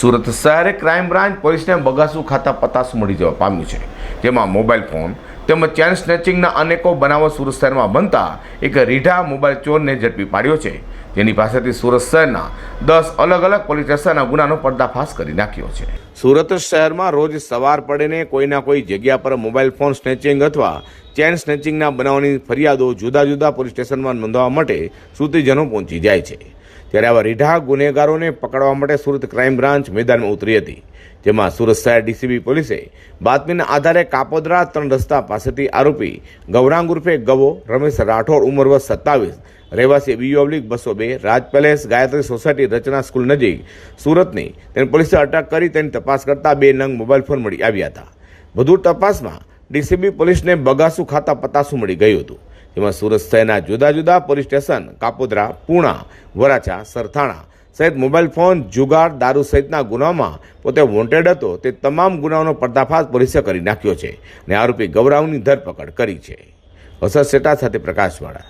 Surat શહેરે crime branch પોલીસને બગાસુ ખાતા પતાસ મળી જવા પામ્યું છે. જેમાં મોબાઈલ ફોન તેમજ ચેન સ્નેચિંગના અનેકો બનાવો સુરત શહેરમાં બનતા એક રીઢા મોબાઈલ ચોરને ઝડપી પાડ્યો છે. જેની પાસેથી સુરત શહેરના દસ અલગ અલગ પોલીસ સ્ટેશનના ગુનાનો પર્દાફાશ કરી નાખ્યો છે. સુરત શહેરમાં રોજ સવાર પડેને કોઈના કોઈ જગ્યા પર મોબાઈલ ફોન સ્નેચિંગ અથવા ચેન સ્નેચિંગના બનાવની ફરિયાદો જુદા જુદા પોલીસ સ્ટેશનમાં નોંધવા માટે સુરતીજનો પહોંચી જાય છે. ત્યારે આવા રીઢા ગુનેગારોને પકડવા માટે સુરત ક્રાઇમ બ્રાન્ચ મેદાનમાં ઉતરી હતી, જેમાં સુરત શહેર ડીસીબી પોલીસે બાતમીના આધારે કાપોદરા ત્રણ રસ્તા પાસેથી આરોપી ગૌરાંગ ઉર્ફે ગવો, રમેશ રાઠોડ ઉંમર વર્ષ સત્તાવીસ, રહેવાસી બી ઓબ્લિક બસો બે, Raj palace Gayatri society Rachana school નજીક સુરતની તેને પોલીસે અટક કરી તેની તપાસ કરતા બે નંગ મોબાઈલ ફોન મળી આવ્યા હતા. વધુ તપાસમાં ડીસીબી પોલીસને બગાસુ ખાતા પતાસું મળી ગયું હતું. જેમાં સુરત શહેરના જુદા જુદા પોલીસ સ્ટેશન, કાપોદરા, પૂણા, વરાછા, સરથાણા સહિત મોબાઈલ ફોન, જુગાર, દારૂ સહિતના ગુનામાં પોતે વોન્ટેડ હતો તે તમામ ગુનાઓનો પર્દાફાશ પોલીસે કરી નાખ્યો છે અને આરોપી ગૌરાવની ધરપકડ કરી છે. વસત સેટા સાથે પ્રકાશવાળા.